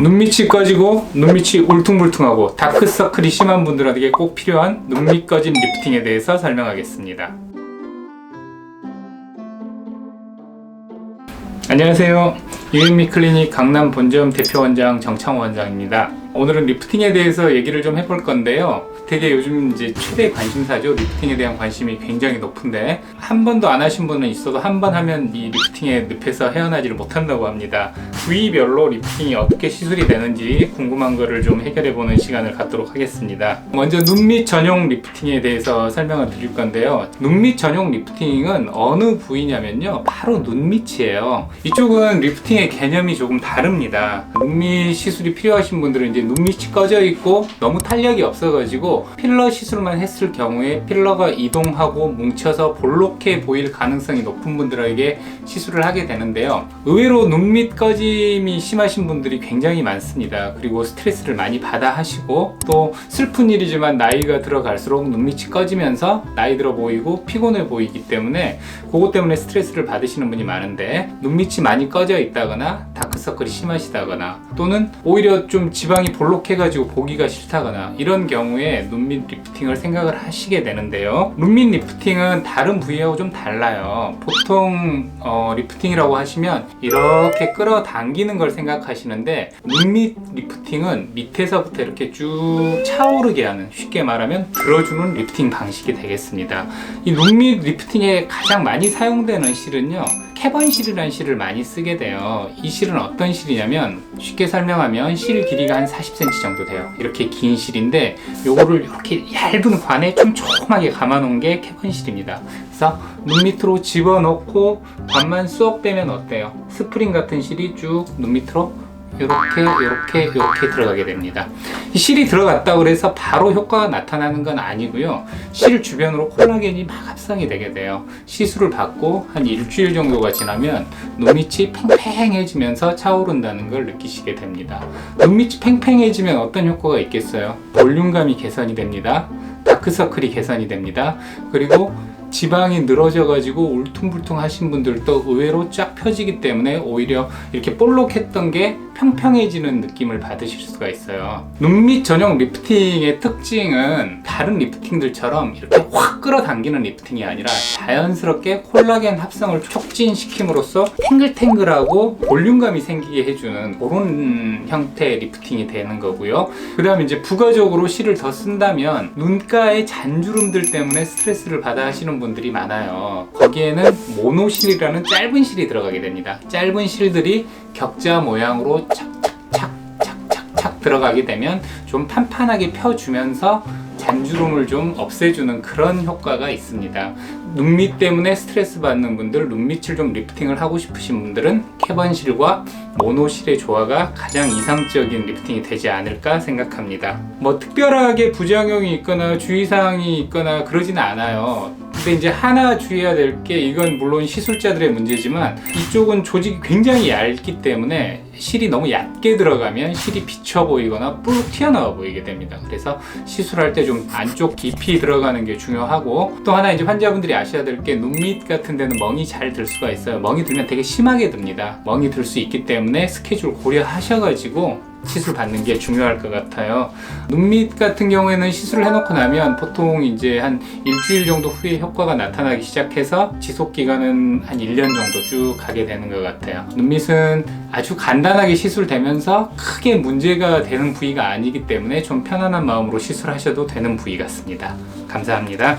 눈밑이 꺼지고 눈밑이 울퉁불퉁하고 다크서클이 심한 분들에게 꼭 필요한 눈밑 꺼짐 리프팅에 대해서 설명하겠습니다. 안녕하세요. 유인미 클리닉 강남 본점 대표 원장 정창호 원장입니다. 오늘은 리프팅에 대해서 얘기를 좀 해볼 건데요. 되게 요즘 이제 최대 관심사죠. 리프팅에 대한 관심이 굉장히 높은데 한 번도 안 하신 분은 있어도 한 번 하면 이 리프팅에 늪에서 헤어나지를 못한다고 합니다. 부위별로 리프팅이 어떻게 시술이 되는지 궁금한 거를 좀 해결해 보는 시간을 갖도록 하겠습니다. 먼저 눈 밑 전용 리프팅에 대해서 설명을 드릴 건데요. 눈 밑 전용 리프팅은 어느 부위냐면요. 바로 눈 밑이에요. 이쪽은 리프팅의 개념이 조금 다릅니다. 눈 밑 시술이 필요하신 분들은 이제 눈 밑이 꺼져 있고 너무 탄력이 없어가지고 필러 시술만 했을 경우에 필러가 이동하고 뭉쳐서 볼록해 보일 가능성이 높은 분들에게 시술을 하게 되는데요. 의외로 눈 밑 꺼짐이 심하신 분들이 굉장히 많습니다. 그리고 스트레스를 많이 받아 하시고 또 슬픈 일이지만 나이가 들어갈수록 눈밑이 꺼지면서 나이 들어 보이고 피곤해 보이기 때문에 그것 때문에 스트레스를 받으시는 분이 많은데 눈밑이 많이 꺼져 있다거나 다크서클이 심하시다거나 또는 오히려 좀 지방이 볼록해가지고 보기가 싫다거나 이런 경우에 눈밑 리프팅을 생각을 하시게 되는데요. 눈밑 리프팅은 다른 부위하고 좀 달라요. 보통 어, 리프팅이라고 하시면 이렇게 끌어당기는 걸 생각하시는데 눈밑 리프팅은 밑에서부터 이렇게 쭉 차오르게 하는 쉽게 말하면 들어주는 리프팅 방식이 되겠습니다. 이 눈밑 리프팅에 가장 많이 사용되는 실은요. 캐번 실이라는 실을 많이 쓰게 돼요. 이 실은 어떤 실이냐면 쉽게 설명하면 실 길이가 한 40cm 정도 돼요. 이렇게 긴 실인데 요거를 이렇게 얇은 관에 촘촘하게 감아놓은 게 캐번 실입니다. 그래서 눈 밑으로 집어넣고 관만 쏙 빼면 어때요? 스프링 같은 실이 쭉 눈 밑으로 이렇게 이렇게 이렇게 들어가게 됩니다. 이 실이 들어갔다 그래서 바로 효과가 나타나는 건 아니고요. 실 주변으로 콜라겐이 막 합성이 되게 돼요. 시술을 받고 한 일주일 정도가 지나면 눈밑이 팽팽해지면서 차오른다는 걸 느끼시게 됩니다. 눈밑이 팽팽해지면 어떤 효과가 있겠어요? 볼륨감이 개선이 됩니다. 다크서클이 개선이 됩니다. 그리고 지방이 늘어져 가지고 울퉁불퉁 하신 분들도 의외로 쫙 펴지기 때문에 오히려 이렇게 볼록했던 게 평평해지는 느낌을 받으실 수가 있어요. 눈밑 전용 리프팅의 특징은 다른 리프팅들처럼 이렇게 확 끌어당기는 리프팅이 아니라 자연스럽게 콜라겐 합성을 촉진시킴으로써 탱글탱글하고 볼륨감이 생기게 해주는 그런 형태의 리프팅이 되는 거고요. 그 다음에 이제 부가적으로 실을 더 쓴다면 눈가의 잔주름들 때문에 스트레스를 받아 하시는 분들이 많아요. 거기에는 모노실이라는 짧은 실이 들어가게 됩니다. 짧은 실들이 격자 모양으로 착착착착착 들어가게 되면 좀 판판하게 펴주면서 잔주름을 좀 없애주는 그런 효과가 있습니다. 눈밑 때문에 스트레스 받는 분들, 눈밑을 좀 리프팅을 하고 싶으신 분들은 캐번실과 모노실의 조화가 가장 이상적인 리프팅이 되지 않을까 생각합니다. 뭐 특별하게 부작용이 있거나 주의사항이 있거나 그러지는 않아요. 근데 이제 하나 주의해야 될 게 이건 물론 시술자들의 문제지만 이쪽은 조직이 굉장히 얇기 때문에 실이 너무 얕게 들어가면 실이 비쳐 보이거나 뿔 튀어나와 보이게 됩니다. 그래서 시술할 때 좀 안쪽 깊이 들어가는 게 중요하고 또 하나 이제 환자분들이 아셔야 될 게 눈 밑 같은 데는 멍이 잘 들 수가 있어요. 멍이 들면 되게 심하게 듭니다. 멍이 들 수 있기 때문에 스케줄 고려하셔가지고 시술 받는 게 중요할 것 같아요. 눈밑 같은 경우에는 시술을 해놓고 나면 보통 이제 한 일주일 정도 후에 효과가 나타나기 시작해서 지속 기간은 한 1년 정도 쭉 가게 되는 것 같아요. 눈밑은 아주 간단하게 시술되면서 크게 문제가 되는 부위가 아니기 때문에 좀 편안한 마음으로 시술하셔도 되는 부위 같습니다. 감사합니다.